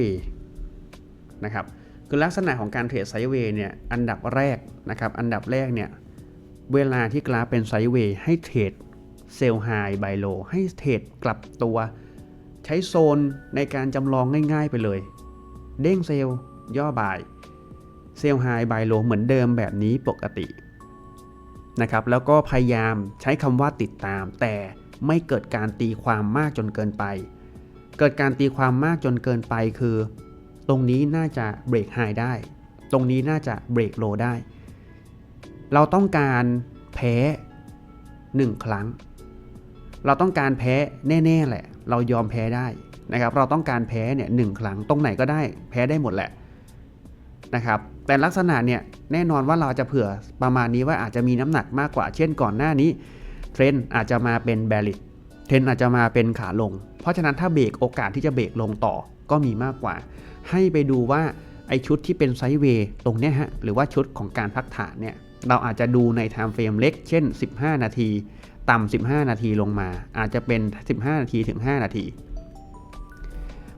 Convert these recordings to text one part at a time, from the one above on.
เวนะครับคือลักษณะของการเทรดไซด์เวย์เนี่ยอันดับแรกนะครับอันดับแรกเนี่ยเวลาที่กราฟเป็นไซด์เวย์ให้เทรดเซลล์ไฮบโลให้เทรดกลับตัว ใช้โซนในการจำลองง่ายๆไปเลย เด้งเซลล์ย่อบายเซลล์ไฮบโลเหมือนเดิมแบบนี้ปกตินะครับแล้วก็พยายามใช้คำว่าติดตาม แต่ไม่เกิดการตีความมากจนเกินไป เกิดการตีความมากจนเกินไปคือ ตรงนี้น่าจะเบรกไฮได้ ตรงนี้น่าจะเบรกโลได้ เราต้องการแพ้ 1 ครั้ง เราต้องการแพ้แน่ๆแหละ เรายอมแพ้ได้นะครับ เราต้องการแพ้เนี่ยหครั้ง ตรงไหนก็ได้แพ้ได้หมดแหละนะครับ แต่ลักษณะเนี่ยแน่นอนว่าเราจะเผื่อประมาณนี้ว่าอาจจะมีน้ำหนักมากกว่า เช่นก่อนหน้านี้ เทรนอาจจะมาเป็นแบริดเทรนอาจจะมาเป็นขาลง เพราะฉะนั้นถ้าเบรกโอกาสที่จะเบรกลงต่อก็มีมากกว่า ให้ไปดูว่าไอชุดที่เป็นไซด์เวย์ตรงเนี้ยฮะหรือว่าชุดของการพักฐานเนี่ยเราอาจจะดูในไทม์เฟรมเล็ก เช่น 15 นาที ต่ำ 15 นาทีลงมา อาจจะเป็น 15 นาทีถึง 5 นาที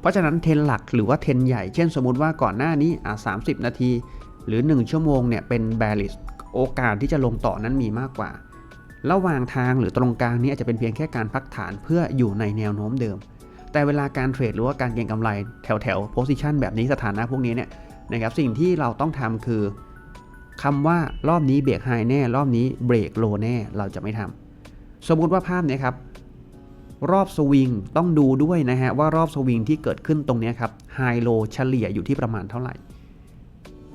เพราะฉะนั้นเทนหลักหรือว่าเทนใหญ่ เช่นสมมติว่าก่อนหน้านี้อะ30 นาที หรือ 1 ชั่วโมงเนี่ยเป็นแบริสโอกาสที่จะลงต่อนั้นมีมากกว่า ระหว่างทางหรือตรงกลางนี้อาจจะเป็นเพียงแค่การพักฐานเพื่ออยู่ในแนวโน้มเดิม แต่เวลาการเทรดหรือว่าการเก็งกำไรแถวแถวโพซิชันแบบนี้สถานะพวกนี้เนี่ยนะครับสิ่งที่เราต้องทำคือคำว่ารอบนี้เบรกไฮแน่ รอบนี้เบรกโลแน่เราจะไม่ทำสมมุติว่าภาพนี้ครับรอบสวิงต้องดูด้วยนะฮะว่ารอบสวิงที่เกิดขึ้นตรงนี้ครับไฮโลเฉลี่ยอยู่ที่ประมาณเท่าไหร่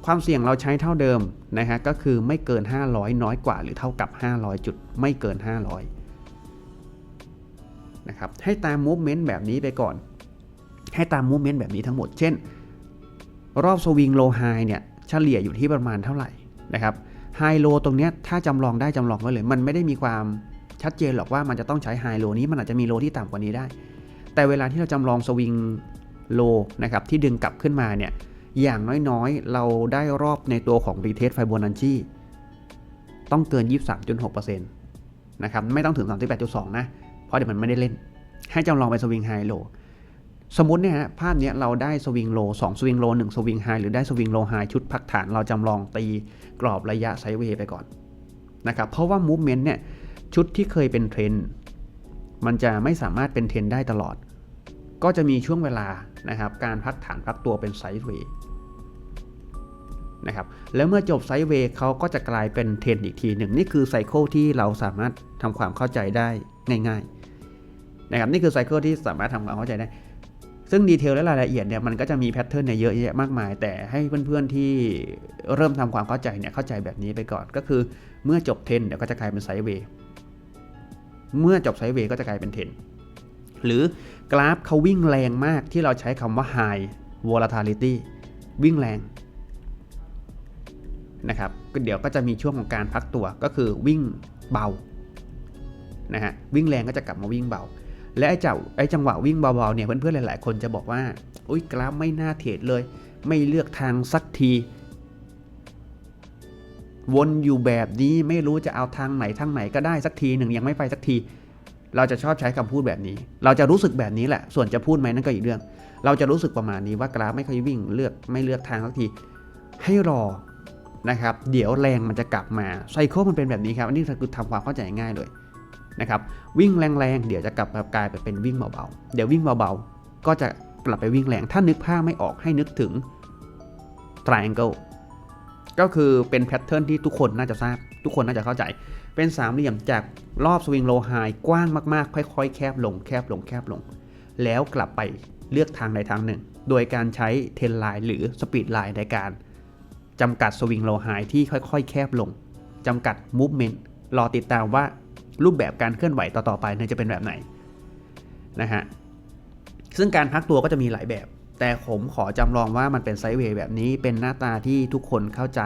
ความเสี่ยงเราใช้เท่าเดิมนะฮะก็คือไม่เกิน 500 น้อยกว่า หรือเท่ากับ 500 จุดไม่เกิน 500นะครับให้ตามมูฟเมนต์แบบนี้ไปก่อน ให้ตามมูฟเมนต์แบบนี้ทั้งหมด เช่น รอบสวิงโลไฮเนี่ยเฉลี่ยอยู่ที่ประมาณเท่าไหร่นะครับไฮโลตรงเนี้ยถ้าจำลองได้จำลองไว้เลย มันไม่ได้มีความชัดเจนหรอกว่ามันจะต้องใช้ไฮโลนี้มันอาจจะมีโลที่ต่ำกว่านี้ได้ แต่เวลาที่เราจำลองสวิงโลนะครับที่ดึงกลับขึ้นมาเนี่ย อย่างน้อยๆ เราได้รอบในตัวของ retest Fibonacci ต้องเกิน 23.6%นะครับ ไม่ต้องถึง 38.2 นะ เพราะเดี๋ยวมันไม่ได้เล่น ให้จำลองไปสวิงไฮโลสมมติเนี่ยฮะภาพเนี้ยเราได้สวิงโล2สวิงโล1สวิงไฮหรือได้สวิงโลไฮชุดพักฐานเราจำลองตีกรอบระยะไซด์เวย์ไปก่อนนะครับเพราะว่ามูฟเมนต์เนี่ยชุดที่เคยเป็นเทรนด์มันจะไม่สามารถเป็นเทรนด์ได้ตลอด ก็จะมีช่วงเวลานะครับการพักฐานพักตัวเป็นไซด์เวย์ นะครับแล้วเมื่อจบไซด์เวย์เขาก็จะกลายเป็นเทรนอีกทีหนึ่งนี่คือไซเคิลที่เราสามารถทำความเข้าใจได้ง่ายๆนะครับนี่คือไซเคิลที่สามารถทำความเข้าใจได้ ซึ่งดีเทลและรายละเอียดเนี่ยมันก็จะมีแพทเทิร์นเนี่ยเยอะแยะมากมาย แต่ให้เพื่อนๆที่เริ่มทำความเข้าใจเนี่ยเข้าใจแบบนี้ไปก่อนก็คือเมื่อจบเทนเดี๋ยวก็จะกลายเป็นไซด์เวย์เมื่อจบไซด์เวย์ก็จะกลายเป็นเทนหรือกราฟเขาวิ่งแรงมากที่เราใช้คำว่า high volatility วิ่งแรง นะครับเดี๋ยวก็จะมีช่วงของการพักตัวก็คือวิ่งเบานะฮะวิ่งแรงก็จะกลับมาวิ่งเบา และไอ้จ้าไอ้จังหวะวิ่งเบาๆเนี่ยเพื่อนๆหลาย ๆ คนจะบอกว่าอุ้ยกราฟไม่น่าเทรดเลย ไม่เลือกทางสักที วนอยู่แบบนี้ไม่รู้จะเอาทางไหนทางไหนก็ได้สักทีหนึ่งยังไม่ไปสักที เราจะชอบใช้คำพูดแบบนี้ เราจะรู้สึกแบบนี้แหละ ส่วนจะพูดไหมนั่นก็อีกเรื่อง เราจะรู้สึกประมาณนี้ว่ากราฟไม่ค่อยวิ่งเลือกไม่เลือกทางสักที ให้รอ นะครับ เดี๋ยวแรงมันจะกลับมาไซเคิลมันเป็นแบบนี้ครับ อันนี้คือทำความเข้าใจง่ายเลยนะครับ วิ่งแรงๆ เดี๋ยวจะกลับมากลายไปเป็นวิ่งเบาๆ เดี๋ยววิ่งเบาๆ ก็จะกลับไปวิ่งแรง ถ้านึกภาพไม่ออกให้นึกถึง triangle ก็คือเป็นแพทเทิร์นที่ทุกคนน่าจะทราบ ทุกคนน่าจะเข้าใจ เป็นสามเหลี่ยมจากรอบสวิงโลไฮกว้างมากๆ ค่อยๆ แคบลง แคบลง แคบลง แล้วกลับไปเลือกทางใดทางหนึ่ง โดยการใช้เทนไลน์หรือสปีดไลน์ในการ จำกัดสวิงโลไฮที่ค่อยๆ แคบลงจำกัดมูฟเมนต์รอติดตามว่ารูปแบบการเคลื่อนไหวต่อๆไปเนี่ยจะเป็นแบบไหนนะฮะซึ่งการพักตัวก็จะมีหลายแบบ แต่ผมขอจำลองว่ามันเป็นไซด์เวย์แบบนี้เป็นหน้าตาที่ทุกคนเข้าใจ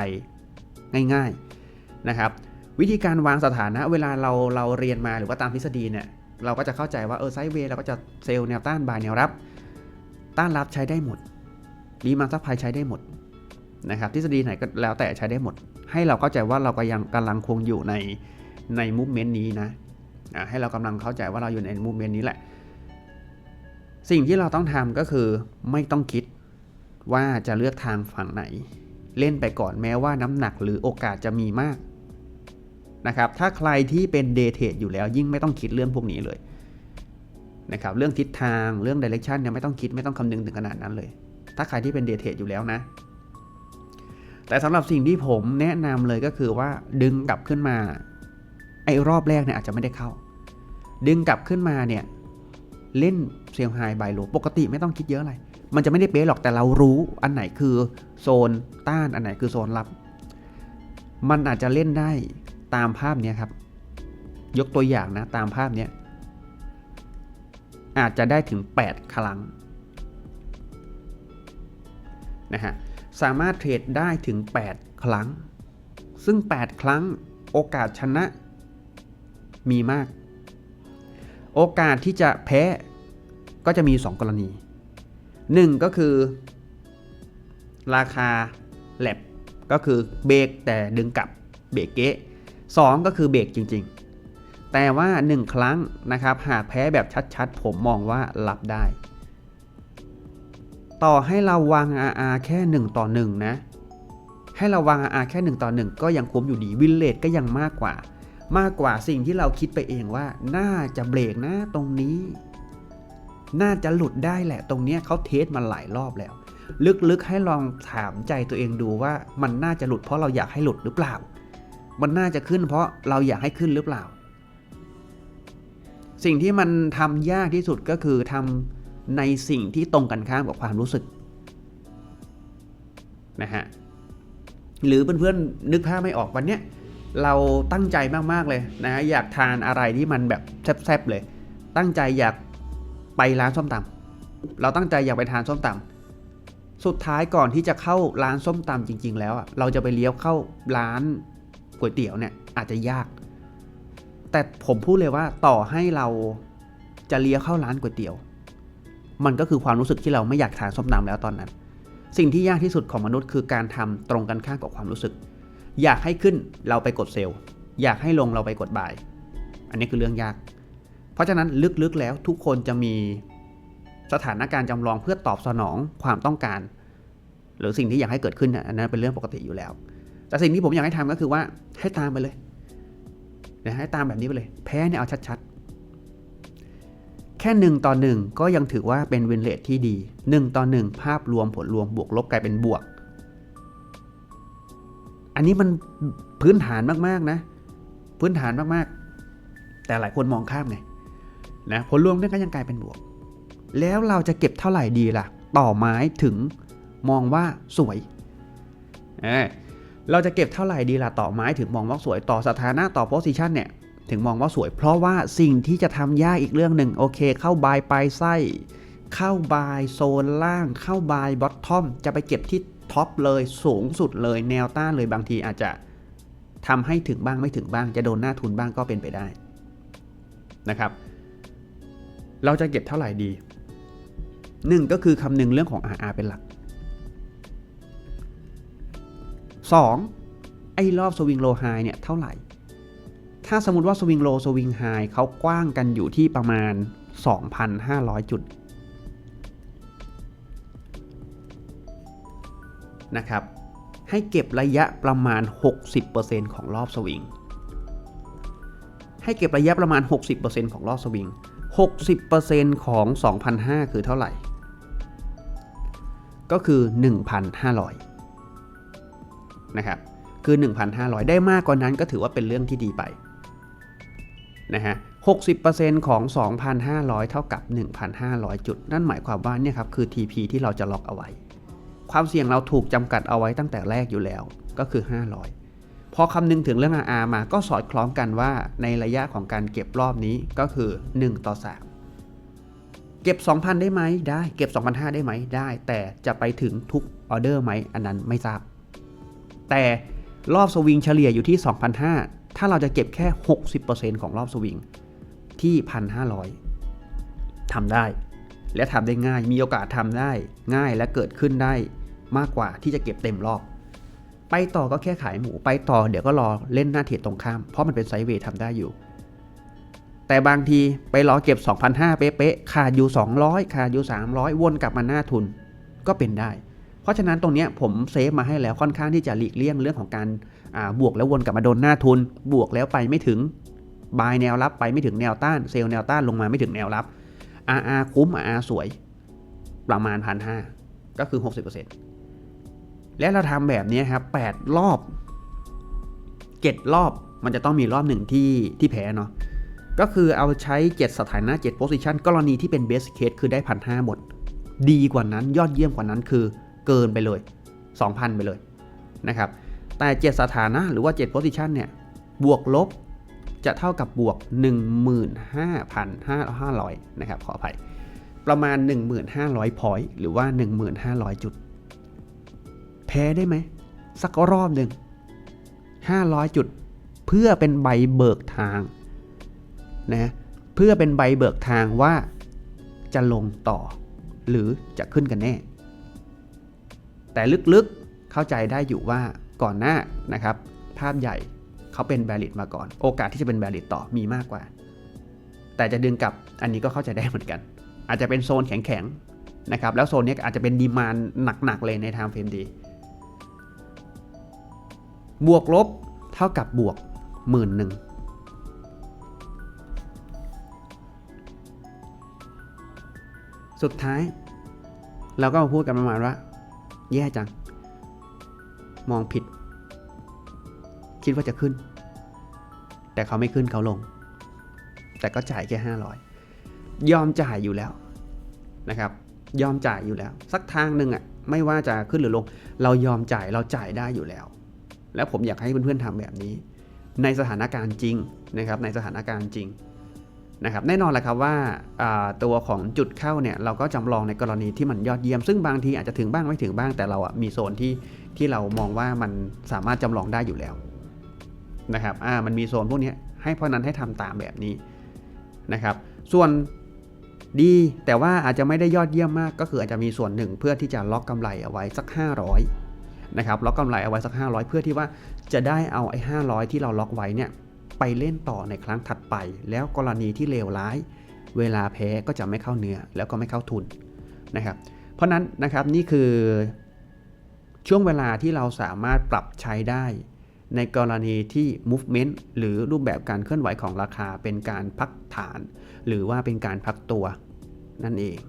ง่าย ๆนะครับวิธีการวางสถานะเวลาเราเราเรียนมาหรือว่าตามทฤษฎีเนี่ยเราก็จะเข้าใจว่าเออไซด์เวย์เราก็จะเซลล์แนวต้านบายแนวรับ ต้านรับใช้ได้หมดดีมาซัพพลายใช้ได้หมด นะครับทฤษฎีไหนก็แล้วแต่ใช้ได้หมด ให้เราเข้าใจว่าเราก็ยังกำลังคงอยู่ในในมูฟเมนต์นี้นะให้เรากำลังเข้าใจว่าเราอยู่ในมูฟเมนต์นี้แหละ สิ่งที่เราต้องทำก็คือไม่ต้องคิดว่าจะเลือกทางฝั่งไหน เล่นไปก่อนแม้ว่าน้ำหนักหรือโอกาสจะมีมากนะครับถ้าใครที่เป็นเดเทดอยู่แล้วยิ่งไม่ต้องคิดเรื่องพวกนี้เลยนะครับเรื่องทิศทางเรื่องดิเรกชันเนี่ยไม่ต้องคิดไม่ต้องคำนึงถึงขนาดนั้นเลย ถ้าใครที่เป็นเดเทดอยู่แล้วนะ แต่สำหรับสิ่งที่ผมแนะนำเลยก็คือว่าดึงกลับขึ้นมาไอ้รอบแรกเนี่ยอาจจะไม่ได้เข้า ดึงกลับขึ้นมาเนี่ยเล่นเซียงไฮบายโลปกติไม่ต้องคิดเยอะอะไร มันจะไม่ได้เป๊ะหรอกแต่เรารู้อันไหนคือโซนต้านอันไหนคือโซนรับ มันอาจจะเล่นได้ตามภาพนี้ครับ ยกตัวอย่างนะตามภาพนี้อาจจะได้ถึง 8 ครั้งนะฮะ สามารถเทรดได้ถึง 8 ครั้ง ซึ่ง 8 ครั้งโอกาสชนะมีมาก โอกาสที่จะแพ้ก็จะมี 2 กรณี 1 ก็คือ ราคาแลบก็คือเบรกแต่ดึงกลับเบรกเก๊สองก็คือเบรกจริง ๆ แต่ว่า 1 ครั้งนะครับ หากแพ้แบบชัดๆ ผมมองว่ารับได้ ต่อให้เราวาง RR แค่ 1 ต่อ 1 นะ ให้เราวาง RR แค่ 1 ต่อ 1 ก็ยังคุ้มอยู่ดีวินเลทก็ยังมากกว่า มากกว่าสิ่งที่เราคิดไปเองว่า น่าจะเบรกนะตรงนี้ น่าจะหลุดได้แหละ ตรงเนี้ยเขาเทสมาหลายรอบแล้ว ลึกๆให้ลองถามใจตัวเองดูว่ามันน่าจะหลุดเพราะเราอยากให้หลุดหรือเปล่า มันน่าจะขึ้นเพราะเราอยากให้ขึ้นหรือเปล่า สิ่งที่มันทำยากที่สุดก็คือทำ ในสิ่งที่ตรงกันข้ามกับความรู้สึกนะฮะหรือเพื่อนๆนึกภาพไม่ออกวันเนี้ยเราตั้งใจมากๆเลยนะะอยากทานอะไรที่มันแบบแซ่บๆเลย ตั้งใจอยากไปร้านส้มตำเราตั้งใจอยากไปทานส้มตำสุดท้ายก่อนที่จะเข้าร้านส้มตำจริง ๆ แล้วอะเราจะไปเลี้ยวเข้าร้านก๋วยเตี๋ยวเนี่ยอาจจะยาก แต่ผมพูดเลยว่าต่อให้เราจะเลี้ยวเข้าร้านก๋วยเตี๋ยว มันก็คือความรู้สึกที่เราไม่อยากทานส้มตำแล้วตอนนั้น สิ่งที่ยากที่สุดของมนุษย์คือการทำตรงกันข้ามกับความรู้สึก อยากให้ขึ้นเราไปกดเซลล์ อยากให้ลงเราไปกดบาย อันนี้คือเรื่องยาก เพราะฉะนั้นลึกๆแล้วทุกคนจะมีสถานการณ์จำลองเพื่อตอบสนองความต้องการ หรือสิ่งที่อยากให้เกิดขึ้นอันนั้นเป็นเรื่องปกติอยู่แล้ว แต่สิ่งที่ผมอยากให้ทำก็คือว่าให้ตามไปเลยนะให้ตามแบบนี้ไปเลย แพ้เนี่ยเอาชัดๆ แค่หนึ่งต่อหนึ่งก็ยังถือว่าเป็นวินเลทที่ดีหนึ่งต่อหนึ่งภาพรวมผลรวมบวกลบกลายเป็นบวก อันนี้มันพื้นฐานมากๆนะ พื้นฐานมากๆ แต่หลายคนมองข้ามไงนะผลรวมนี่ยก็ยังกลายเป็นบวก แล้วเราจะเก็บเท่าไหร่ดีล่ะ ต่อไม้ถึงมองว่าสวยเเราจะเก็บเท่าไหร่ดีล่ะต่อไม้ถึงมองว่าสวยต่อสถานะต่อโพสิชันเนี่ย ถึงมองว่าสวย เพราะว่าสิ่งที่จะทำยากอีกเรื่องหนึ่งโอเค เข้าบายปลายไส้ เข้าบายโซนล่าง เข้าบายบอททอมจะไปเก็บที่ท็อปเลยสูงสุดเลยแนวต้านเลยบางทีอาจจะทำให้ถึงบ้างไม่ถึงบ้าง จะโดนหน้าทุนบ้างก็เป็นไปได้นะครับ เราจะเก็บเท่าไหร่ดีหนึ่งก็คือคำนึงเรื่องของ RR เป็นหลัก 2. ไอ้รอบสวิงโลไฮเนี่ยเท่าไหร่ ถ้าสมมติว่าสวิงโลสวิงไฮเขากว้างกันอยู่ที่ประมาณ 2,500 จุดนะครับให้เก็บระยะประมาณ 60%ของรอบสวิง ให้เก็บระยะประมาณ 60%ของรอบสวิง 60%ของ 2,500 คือเท่าไหร่ ก็คือ 1,500 นะครับ คือ 1,500 ได้มากกว่านั้นก็ถือว่าเป็นเรื่องที่ดีไป นะฮะ60%ของ 2,500 เท่ากับ 1,500 จุด นั่นหมายความว่าเนี่ยครับคือ TP ที่เราจะล็อกเอาไว้ ความเสี่ยงเราถูกจำกัดเอาไว้ตั้งแต่แรกอยู่แล้วก็คือ 500 พอคำนึงถึงเรื่อง RR มาก็สอดคล้องกันว่าในระยะของการเก็บรอบนี้ก็คือ 1 ต่อ 3 เก็บ 2,000 ได้ไหมได้เก็บ 2,500 ได้ไหมได้ แต่จะไปถึงทุกออเดอร์ไหมอันนั้นไม่ทราบ แต่รอบสวิงเฉลี่ยอยู่ที่ 2,500 ถ้าเราจะเก็บแค่ 60%ของรอบสวิงที่ 1,500ทำได้ และทำได้ง่าย มีโอกาสทำได้ง่ายและเกิดขึ้นได้มากกว่าที่จะเก็บเต็มรอบ ไปต่อก็แค่ขายหมูไปต่อเดี๋ยวก็รอเล่นหน้าเทรดตรงข้าม เพราะมันเป็นไซด์เวย์ทำได้อยู่ แต่บางทีไปรอเก็บ 2,500 เป๊ะๆขาดอยู่ 200 ขาดอยู่ 300 วนกลับมาหน้าทุนก็เป็นได้ เพราะฉะนั้นตรงนี้ผมเซฟมาให้แล้วค่อนข้างที่จะหลีกเลี่ยงเรื่องของการ บวกแล้ววนกลับมาโดนหน้าทุน บวกแล้วไปไม่ถึงบายแนวรับไปไม่ถึงแนวต้าน เซลล์แนวต้านลงมาไม่ถึงแนวรับ RR คุ้ม RR สวย ประมาณพันห้าก็คือ 60%และเราทำแบบนี้ครับ8รอบ 7 รอบมันจะต้องมีรอบหนึ่งที่ที่แพ้เนาะก็คือเอาใช้ 7 สถานะ7 position กรณีที่เป็น best case คือได้พันห้าหมด ดีกว่านั้นยอดเยี่ยมกว่านั้นคือเกินไปเลย 2,000 ไปเลยนะครับ แต่ 7 สถานะหรือว่า 7 position เนี่ย บวกลบจะเท่ากับบวก 15,500 นะครับ ขออภัย ประมาณ 1,500 point หรือว่า 1,500 จุด แพ้ได้ไหม สักรอบหนึ่ง 500 จุด เพื่อเป็นใบเบิกทางนะเพื่อเป็นใบเบิกทางว่าจะลงต่อ หรือจะขึ้นกันแน่ แต่ลึกๆเข้าใจได้อยู่ว่า ก่อนหน้านะครับ ภาพใหญ่เขาเป็นแบริดมาก่อน โอกาสที่จะเป็นแบริดต่อมีมากกว่า แต่จะดึงกลับอันนี้ก็เข้าใจได้เหมือนกัน อาจจะเป็นโซนแข็งๆนะครับแล้วโซนนี้อาจจะเป็นดีมานหนักๆเลยในไทม์เฟรมดีบวกลบเท่ากับบวกหมื่นหนึ่งสุดท้าย เราก็มาพูดกันประมาณว่า แย่จัง มองผิด คิดว่าจะขึ้น แต่เขาไม่ขึ้นเขาลง แต่ก็จ่ายแค่ 500 ยอมจ่ายอยู่แล้วนะครับ ยอมจ่ายอยู่แล้ว สักทางหนึ่งอะไม่ว่าจะขึ้นหรือลง เรายอมจ่ายเราจ่ายได้อยู่แล้ว แล้วผมอยากให้เพื่อนๆทำแบบนี้ ในสถานการณ์จริงนะครับในสถานการณ์จริง นะครับแน่นอนแหละครับว่าตัวของจุดเข้าเนี่ยเราก็จำลองในกรณีที่มันยอดเยี่ยม ซึ่งบางทีอาจจะถึงบ้างไม่ถึงบ้างแต่เราอะมีโซนที่ที่เรามองว่ามันสามารถจำลองได้อยู่แล้วนะครับอ่ามันมีโซนพวกนี้ให้เพราะนั้นให้ทำตามแบบนี้นะครับ ส่วนดีแต่ว่าอาจจะไม่ได้ยอดเยี่ยมมาก ก็คืออาจจะมีส่วนหนึ่งเพื่อที่จะล็อกกำไรเอาไว้สัก 500นะครับล็อกกำไรเอาไว้สัก 500 เพื่อที่ว่าจะได้เอาไอ้500 ที่เราล็อกไว้เนี่ย ไปเล่นต่อในครั้งถัดไป แล้วกรณีที่เลวร้าย เวลาแพ้ก็จะไม่เข้าเนื้อแล้วก็ไม่เข้าทุนนะครับ เพราะนั้นนะครับนี่คือช่วงเวลาที่เราสามารถปรับใช้ได้ ในกรณีที่ movement หรือรูปแบบการเคลื่อนไหวของราคาเป็นการพักฐาน หรือว่าเป็นการพักตัวนั่นเอง